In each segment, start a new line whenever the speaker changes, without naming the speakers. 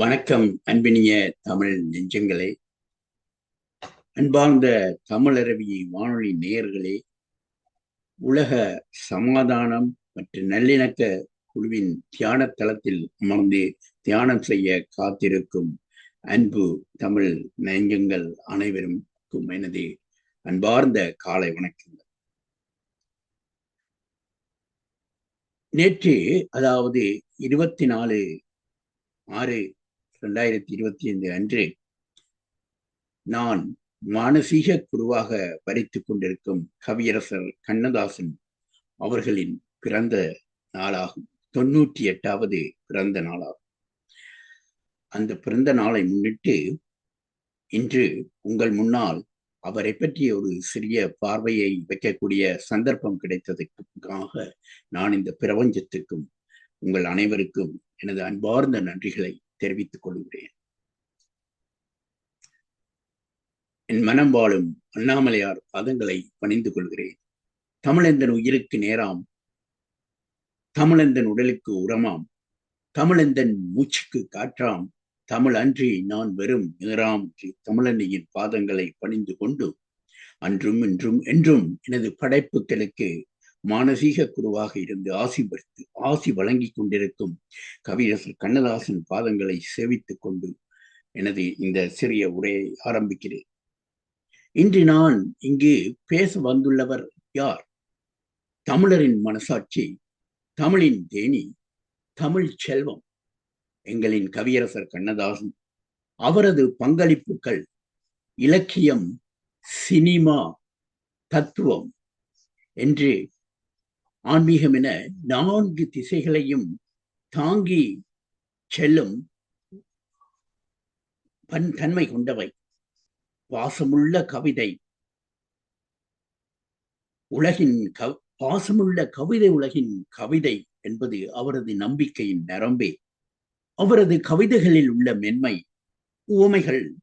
வணக்கம் அன்பினிய தமிழ் நெஞ்சங்களே. அன்பார்ந்த தமிழரவி வானொலி நேயர்களே உலக சமாதானம் மற்றும் நல்லிணக்க குழுவின் தியான தளத்தில் அமர்ந்து தியானம் செய்ய காத்திருக்கும் அன்பு தமிழ் நெஞ்சங்கள் அனைவருக்கும் எனது அன்பார்ந்த காலை வணக்கங்கள். நேற்று அதாவது இருபத்தி நாலு ஆறு ரெண்டாயிரத்தி இருபத்தி ஐந்து அன்று நான் மானசீக குருவாக பறித்துக் கொண்டிருக்கும் கவியரசர் கண்ணதாசன் அவர்களின் பிறந்த நாளாகும். தொண்ணூற்றி எட்டாவது பிறந்த நாளாகும். அந்த பிறந்த நாளை முன்னிட்டு இன்று உங்கள் முன்னால் அவரை பற்றிய ஒரு சிறிய பார்வையை வைக்கக்கூடிய சந்தர்ப்பம் கிடைத்ததற்காக நான் இந்த பிரபஞ்சத்துக்கும் உங்கள் அனைவருக்கும் எனது அன்பார்ந்த நன்றிகளை தெரிவித்துக் கொள்கிறேன். என் மனம் வாழும் அண்ணாமலையார் பாதங்களை பணிந்து கொள்கிறேன். தமிழந்தன் உயிருக்கு நேராம். தமிழந்தன் உடலுக்கு உரமாம். தமிழந்தன் மூச்சுக்கு காற்றாம். தமிழ் அன்றி நான் வெறும் நேராம் தமிழன்னையின் பாதங்களை பணிந்து கொண்டு அன்றும் இன்றும் என்றும் எனது படைப்புகளுக்கு மானசீக குருவாக இருந்து ஆசி படுத்து ஆசி வழங்கி கொண்டிருக்கும் கவியரசர் கண்ணதாசன் பாதங்களை சேவித்துக் கொண்டு எனது இந்த சிறிய உரையை ஆரம்பிக்கிறேன். இன்று நான் இங்கு பேச வந்துள்ளவர் யார்? தமிழரின் மனசாட்சி தமிழின் தேனி தமிழ் செல்வம் எங்களின் கவியரசர் கண்ணதாசன். அவரது பங்களிப்புகள் இலக்கியம் சினிமா தத்துவம் என்று ஆன்மீகம் என நான்கு திசைகளையும் தாங்கி செல்லும் பன் தன்மை கொண்டவை. பாசமுள்ள கவிதை. உலகின் கவ் பாசமுள்ள கவிதை உலகின் கவிதை என்பது அவரது நம்பிக்கையின் நரம்பே. அவரது கவிதைகளில் உள்ள மென்மை உவமைகள்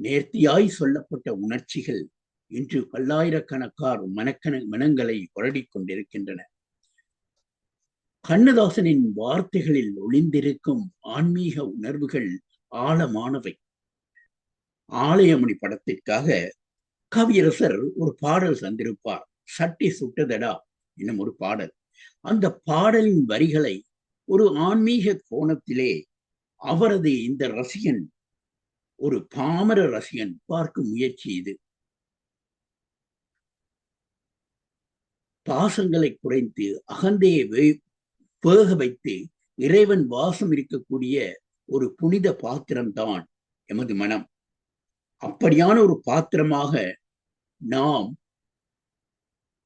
நேர்த்தியாய் சொல்லப்பட்ட உணர்ச்சிகள் இன்று பல்லாயிரக்கணக்கார் மனக்கண மனங்களை வருடிக் கொண்டிருக்கின்றன கண்ணதாசனின் வார்த்தைகளில் ஒளிந்திருக்கும் ஆன்மீக உணர்வுகள் ஆழமானவை. ஆலயமணி படத்திற்காக கவியரசர் ஒரு பாடல் தந்திருப்பார். சட்டி சுட்டதடா என்னும் ஒரு பாடல். அந்த பாடலின் வரிகளை ஒரு ஆன்மீக கோணத்திலே அவரது இந்த ரசிகன் ஒரு பாமர ரசிகன் பார்க்கும் முயற்சி இது. பாசங்களை குறைத்து அகந்தையை வேக வைத்து இறைவன் வாசம் இருக்கக்கூடிய ஒரு புனித பாத்திரம்தான் எமது மனம். அப்படியான ஒரு பாத்திரமாக நாம்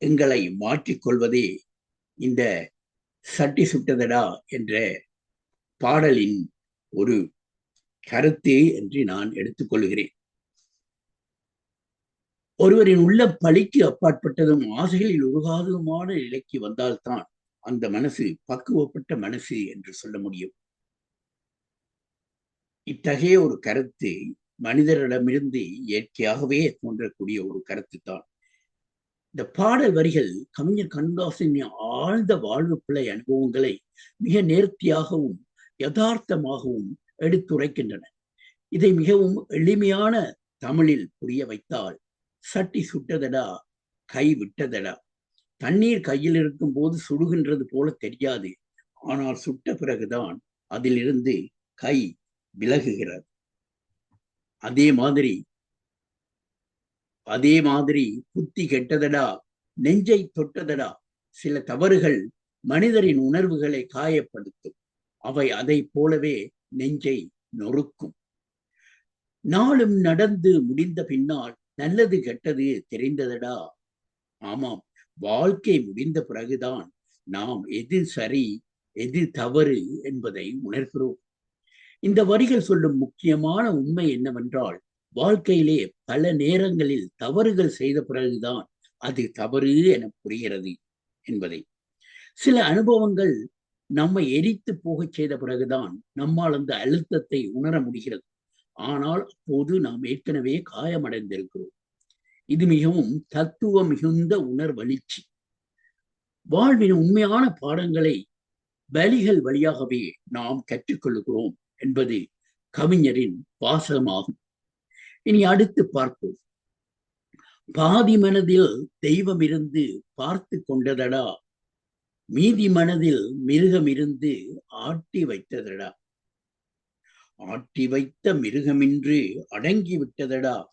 எங்களை மாற்றிக்கொள்வதே இந்த சட்டி சுட்டதடா என்ற பாடலின் ஒரு கருத்து என்று நான் எடுத்துக்கொள்கிறேன். ஒருவரின் உள்ள பழிக்கு அப்பாற்பட்டதும் ஆசைகளில் உருகாததுமான நிலைக்கு வந்தால்தான் அந்த மனசு பக்குவப்பட்ட மனசு என்று சொல்ல முடியும். இத்தகைய ஒரு கருத்து மனிதரிடமிருந்து இயற்கையாகவே தோன்றக்கூடிய ஒரு கருத்து தான் இந்த பாடல் வரிகள் கவிஞர் கண்காசின் ஆழ்ந்த வாழ்வு பிள்ளை அனுபவங்களை மிக நேர்த்தியாகவும் யதார்த்தமாகவும் எடுத்துரைக்கின்றன. இதை மிகவும் எளிமையான தமிழில் புரிய வைத்தால் சட்டி சுட்டதடா கை விட்டதடா. தண்ணீர் கையில் இருக்கும் போது சுடுகின்றது போல தெரியாது. ஆனால் சுட்ட பிறகுதான் அதிலிருந்து கை விலகுகிறது. அதே மாதிரி அதே மாதிரி புத்தி கெட்டதடா நெஞ்சை தொட்டதடா சில தவறுகள் மனிதரின் உணர்வுகளை காயப்படுத்தும். அவை அதை போலவே நெஞ்சை நொறுக்கும். நாளும் நடந்து முடிந்த பின்னால் நல்லது கெட்டது தெரிந்ததடா? ஆமாம். வாழ்க்கை முடிந்த பிறகுதான் நாம் எது சரி எது தவறு என்பதை உணர்கிறோம். இந்த வரிகள் சொல்லும் முக்கியமான உண்மை என்னவென்றால் வாழ்க்கையிலே பல நேரங்களில் தவறுகள் செய்த பிறகுதான் அது தவறு என புரிகிறது என்பதை. சில அனுபவங்கள் நம்மை எரித்து போகச் செய்த பிறகுதான் நம்மால் அந்த அழுத்தத்தை உணர முடிகிறது. ஆனால் அப்போது நாம் ஏற்கனவே காயமடைந்திருக்கிறோம். இது மிகவும் தத்துவ மிகுந்த உணர்வளிச்சி வாழ்வின் உண்மையான பாடங்களை பலிகள் வழியாகவே நாம் கற்றுக்கொள்கிறோம் என்பது கவிஞரின் வாசகமாகும். இனி அடுத்து பார்ப்போம். பாதி மனதில் தெய்வம் இருந்து பார்த்து கொண்டதடா மீதி மனதில் மிருகம் இருந்து ஆட்டி வைத்ததடா. ஆட்டி வைத்த மிருகமின்று அடங்கி விட்டதடா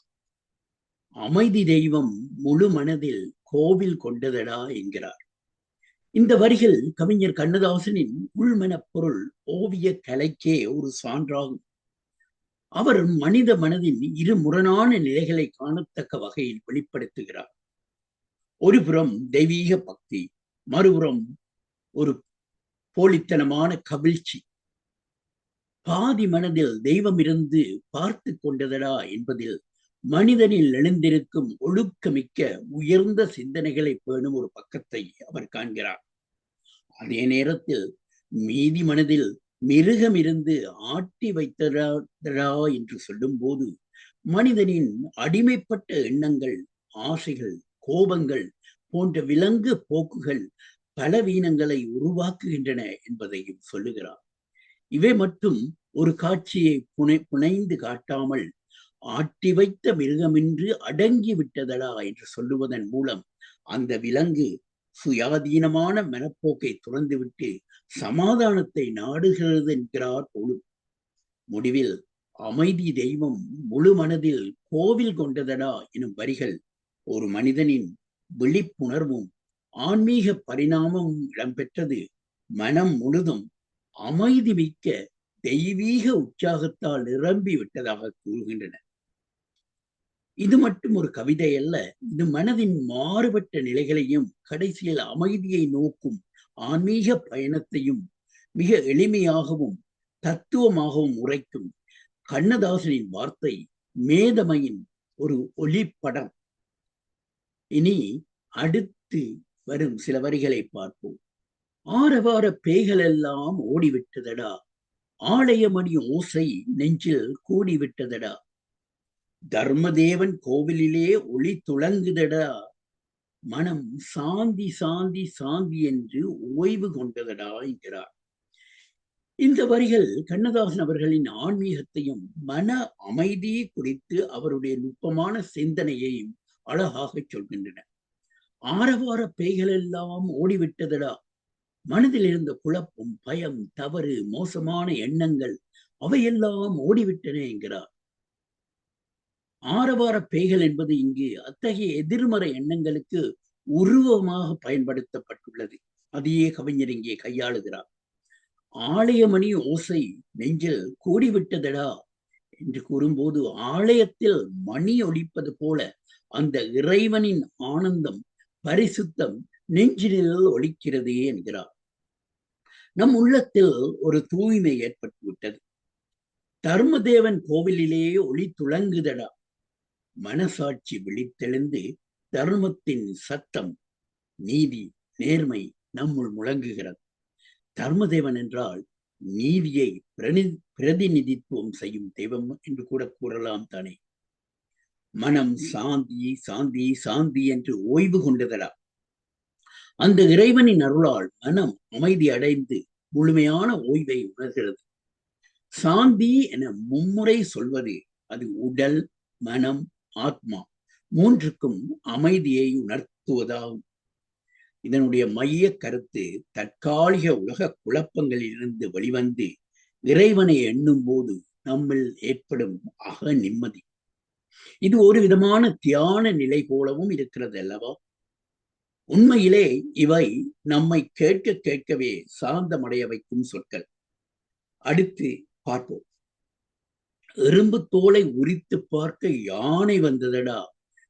அமைதி தெய்வம் முழு மனதில் கோவில் கொண்டதடா என்கிறார். இந்த வரிகள் கவிஞர் கண்ணதாசனின் உள்மனப் பொருள் ஓவிய கலைக்கே ஒரு சான்றாகும். அவர் மனித மனதின் இரு முரணான நிலைகளை காணத்தக்க வகையில் வெளிப்படுத்துகிறார். ஒருபுறம் தெய்வீக பக்தி மறுபுறம் ஒரு போலித்தனமான கவிழ்ச்சி. பாதி மனதில் தெய்வம் இருந்து பார்த்து கொண்டதடா என்பதில் மனிதனில் எழுந்திருக்கும் ஒழுக்கமிக்க உயர்ந்த சிந்தனைகளை பேணும் ஒரு பக்கத்தை அவர் காண்கிறார். அதே நேரத்தில் மீதி மனதில் மிருகம் இருந்து ஆட்டி வைத்ததா என்று சொல்லும் போது மனிதனின் அடிமைப்பட்ட எண்ணங்கள் ஆசைகள் கோபங்கள் போன்ற விலங்கு போக்குகள் பலவீனங்களை உருவாக்குகின்றன என்பதையும் சொல்லுகிறார். இவை மட்டும் ஒரு காட்சியை புனை புனைந்து காட்டாமல் ஆட்டி வைத்த மிருகமின்று அடங்கி விட்டதடா என்று சொல்லுவதன் மூலம் அந்த விலங்கு சுயாதீனமான மனப்போக்கை துறந்துவிட்டு சமாதானத்தை நாடுகிறது என்கிறார் பொழு முடிவில் அமைதி தெய்வம் முழு மனதில் கோவில் கொண்டதடா எனும் வரிகள் ஒரு மனிதனின் விழிப்புணர்வும் ஆன்மீக பரிணாமமும் இடம்பெற்றது மனம் முழுதும் அமைதி மிக்க தெய்வீக உற்சாகத்தால் நிரம்பி விட்டதாக கூறுகின்றன. இது மட்டும் ஒரு கவிதை அல்ல இது மனதின் மாறுபட்ட நிலைகளையும் கடைசியில் அமைதியை நோக்கும் ஆன்மீக பயணத்தையும் மிக எளிமையாகவும் தத்துவமாகவும் உரைக்கும் கண்ணதாசனின் வார்த்தை மேதமையின் ஒரு ஒளிப்படம். இனி அடுத்து வரும் சில வரிகளை பார்ப்போம். ஆரவார பேய்கள் எல்லாம் ஓடிவிட்டதடா. ஆலயமணி ஓசை நெஞ்சில் கூடிவிட்டதடா. தர்மதேவன் கோவிலிலே ஒளி துளங்குதடா. மனம் சாந்தி சாந்தி சாந்தி என்று ஓய்வு கொண்டதடா என்கிறார். இந்த வரிகள் கண்ணதாசன் அவர்களின் ஆன்மீகத்தையும் மன அமைதியை குறித்து அவருடைய நுட்பமான சிந்தனையையும் அழகாக சொல்கின்றன. ஆரவார பேய்கள் எல்லாம் ஓடிவிட்டதடா. மனதில் இருந்த குழப்பம் பயம் தவறு மோசமான எண்ணங்கள் அவையெல்லாம் ஓடிவிட்டன என்கிறார். ஆரவார பேய்கள் என்பது இங்கு அத்தகைய எதிர்மறை எண்ணங்களுக்கு உருவமாக பயன்படுத்தப்பட்டுள்ளது. அதையே கவிஞர் இங்கே கையாளுகிறார். ஆலயமணி ஓசை நெஞ்சில் கூடிவிட்டதடா என்று கூறும்போது ஆலயத்தில் மணி ஒழிப்பது போல அந்த இறைவனின் ஆனந்தம் பரிசுத்தம் நெஞ்சினில் ஒழிக்கிறதே என்கிறார். நம் உள்ளத்தில் ஒரு தூய்மை ஏற்பட்டு விட்டது தர்மதேவன் கோவிலிலேயே ஒளி துளங்குதடா. மனசாட்சி விழித்தெழுந்து தர்மத்தின் சத்தம் நீதி நேர்மை நம்முள் முழங்குகிறது. தர்மதேவன் என்றால் நீதியை பிரதி பிரதிநிதித்துவம் செய்யும் தெய்வம் என்று கூட கூறலாம் தானே. மனம் சாந்தி சாந்தி சாந்தி என்று ஓய்வு கொண்டதடா. அந்த இறைவனின் அருளால் மனம் அமைதி அடைந்து முழுமையான ஓய்வை உணர்கிறது. சாந்தி என மும்முறை சொல்வது அது உடல் மனம் ஆத்மா மூன்றுக்கும் அமைதியை உணர்த்துவதாகும். இதனுடைய மைய கருத்து தற்காலிக உலக குழப்பங்களிலிருந்து வெளிவந்து இறைவனை எண்ணும் போது நம்மில் ஏற்படும் அக நிம்மதி இது ஒரு விதமான தியான நிலை போலவும் இருக்கிறது அல்லவா? உண்மையிலே இவை நம்மை கேட்க கேட்கவே சாந்தமடைய வைக்கும் சொற்கள். அடுத்து பார்ப்போம். எறும்பு தோலை உரித்து பார்க்க யானை வந்ததடா?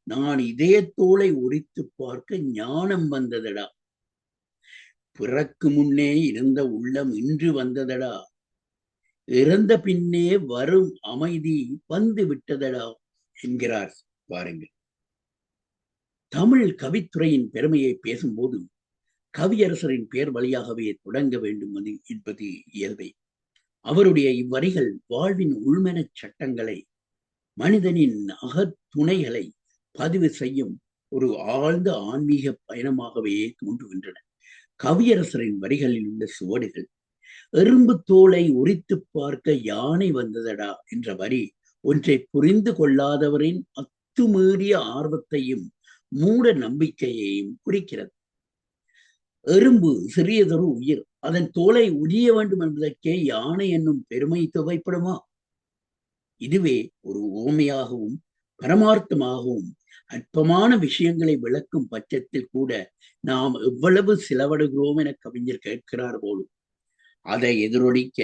நான் இதே தோலை உரித்து பார்க்க ஞானம் வந்ததடா? பிறக்கு முன்னே இருந்த உள்ளம் இன்று வந்ததடா? இறந்த பின்னே வரும் அமைதி வந்து விட்டதடா? என்கிறார் பாருங்கள். தமிழ் கவித்துறையின் பெருமையை பேசும்போது கவியரசரின் பெயர் வழியாகவே தொடங்க வேண்டும் அது என்பது இயல்பை. அவருடைய இவ்வரிகள் வாழ்வின் உள்மனச் சட்டங்களை மனிதனின் அகத்துணைகளை பதிவு செய்யும் ஒரு ஆழ்ந்த ஆன்மீக பயணமாகவே தோன்றுகின்றன. கவியரசரின் வரிகளில் உள்ள சுவடுகள் எறும்பு தோலை உரித்து பார்க்க யானை வந்ததடா என்ற வரி ஒன்றை புரிந்து கொள்ளாதவரின் அத்துமீறிய ஆர்வத்தையும் மூட நம்பிக்கையையும் குறிக்கிறது. எறும்பு சிறியதொரு உயிர். அதன் தோலை உரிய வேண்டும் என்பதற்கே யானை என்னும் பெருமை துவைப்படுமா? இதுவே ஒரு ஓமையாகவும் பரமார்த்தமாகவும் அற்பமான விஷயங்களை விளக்கும் பட்சத்தில் கூட நாம் எவ்வளவு செலவடுகிறோம் என கவிஞர் கேட்கிறார் போலும். அதை எதிரொலிக்க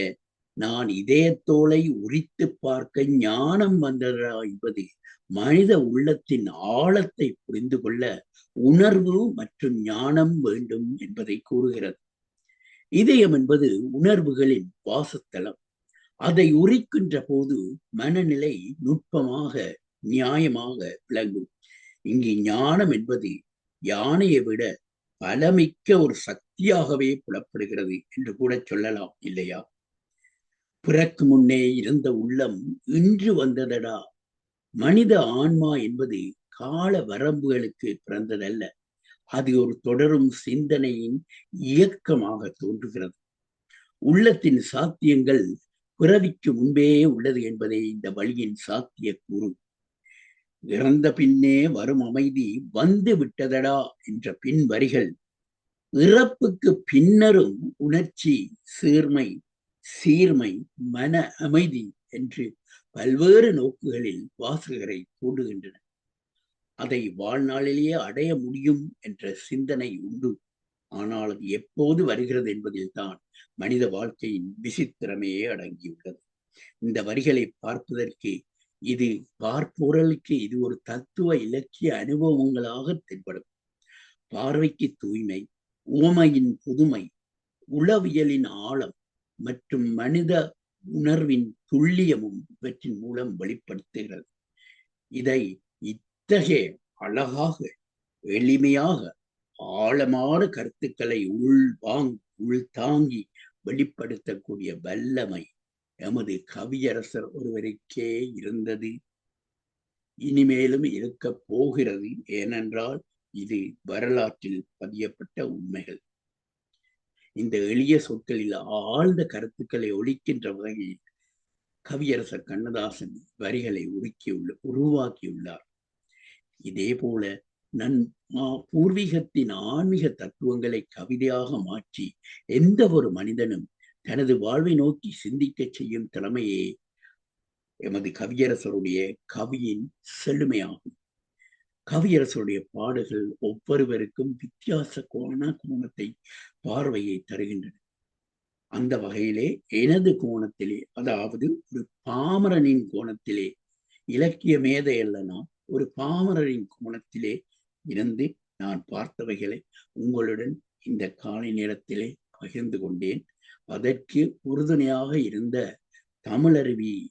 நான் இதயத்தோலை உரித்து பார்க்க ஞானம் வந்ததா என்பது மனித உள்ளத்தின் ஆழத்தை புரிந்து கொள்ள உணர்வு மற்றும் ஞானம் வேண்டும் என்பதை கூறுகிறது. இதயம் என்பது உணர்வுகளின் வாசத்தலம் அதை உரிக்கின்ற போது மனநிலை நுட்பமாக நியாயமாக விளங்கும். இங்கு ஞானம் என்பது யானையை விட பலமிக்க ஒரு சக்தியாகவே புலப்படுகிறது என்று கூட சொல்லலாம் இல்லையா? பிறக்கு முன்னே இருந்த உள்ளம் இன்று வந்ததடா மனித ஆன்மா என்பது கால வரம்புகளுக்கு பிறந்ததல்ல. அது ஒரு தொடரும் சிந்தனையின் இயக்கமாக தோன்றுகிறது. உள்ளத்தின் சாத்தியங்கள் பிறவிக்கு முன்பே உள்ளது என்பதே இந்த வழியின் சாத்திய கூறு. இறந்த பின்னே வரும் அமைதி வந்து விட்டதடா என்ற பின் வரிகள். இறப்புக்கு பின்னரும் உணர்ச்சி சீர்மை சீர்மை மன அமைதி என்று பல்வேறு நோக்குகளில் வாசகரை தூண்டுகின்றன அதை வாழ்நாளிலேயே அடைய முடியும் என்ற சிந்தனை உண்டு. ஆனால் அது எப்போது வருகிறது என்பதில் தான் மனித வாழ்க்கையின் விசித்திரமையே அடங்கியுள்ளது. இந்த வரிகளை பார்ப்பதற்கு இது பார்ப்போரலுக்கு இது ஒரு தத்துவ இலக்கிய அனுபவங்களாக தென்படும். பார்வைக்கு தூய்மை உவமையின் புதுமை உளவியலின் ஆழம் மற்றும் மனித உணர்வின் துல்லியமும் இவற்றின் மூலம் வெளிப்படுத்துகிறது. இதை இத்தகைய அழகாக எளிமையாக ஆழமான கருத்துக்களை உள்வாங் உள்தாங்கி வெளிப்படுத்தக்கூடிய வல்லமை எமது கவியரசர் ஒருவருக்கே இருந்தது. இனிமேலும் இருக்க போகிறது ஏனென்றால் இது வரலாற்றில் பதியப்பட்ட உண்மைகள். இந்த எளிய சொற்களில் ஆழ்ந்த கருத்துக்களை ஒழிக்கின்ற வகையில் கவியரசர் கண்ணதாசன் வரிகளை உருக்கியுள்ள உருவாக்கியுள்ளார். இதே போல நன் பூர்வீகத்தின் ஆன்மீக தத்துவங்களை கவிதையாக மாற்றி எந்த ஒரு மனிதனும் தனது வாழ்வை நோக்கி சிந்திக்க செய்யும் திறமையே எமது கவியரசருடைய கவியின் செழுமையாகும். கவியரசருடைய பாடுகள் ஒவ்வொருவருக்கும் வித்தியாச கோண கோணத்தை பார்வையை தருகின்றன. அந்த வகையிலே எனது கோணத்திலே அதாவது ஒரு பாமரனின் கோணத்திலே இலக்கிய மேதை ஒரு பாமரனின் கோணத்திலே இருந்து நான் பார்த்தவைகளை உங்களுடன் இந்த காலை நேரத்திலே பகிர்ந்து கொண்டேன். அதற்கு உறுதுணையாக இருந்த தமிழருவி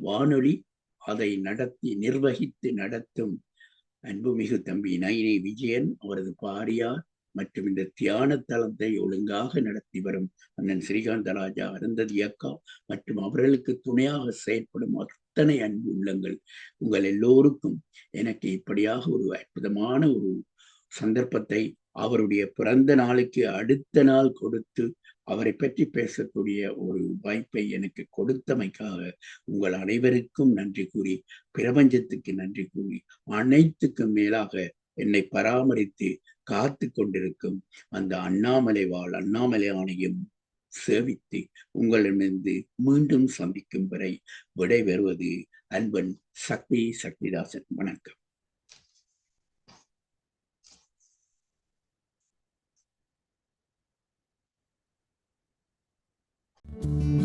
வானொலி அதை நடத்தி நிர்வகித்து நடத்தும் அன்புமிகு தம்பி நயினி விஜயன் அவரது பாரியார் மற்றும் இந்த தியான தளத்தை ஒழுங்காக நடத்தி வரும் அண்ணன் ஸ்ரீகாந்தராஜா அருந்ததி அக்கா மற்றும் அவர்களுக்கு துணையாக செயற்படும் அத்தனை அன்பு உள்ளங்கள். உங்கள் எல்லோருக்கும் எனக்கு இப்படியாக ஒரு அற்புதமான ஒரு சந்தர்ப்பத்தை அவருடைய பிறந்த நாளுக்கு அடுத்த நாள் கொடுத்து அவரை பற்றி பேசக்கூடிய ஒரு வாய்ப்பை எனக்கு கொடுத்தமைக்காக உங்கள் அனைவருக்கும் நன்றி கூறி பிரபஞ்சத்துக்கு நன்றி கூறி அனைத்துக்கும் மேலாக என்னை பராமரித்து காத்து கொண்டிருக்கும் அந்த அண்ணாமலை வாழ் அண்ணாமலை ஆணையம் சேவித்து உங்களிடமிருந்து மீண்டும் சந்திக்கும் வரை விடைபெறுவது அன்பன் சக்தி சக்திதாசன். வணக்கம்.
Thank you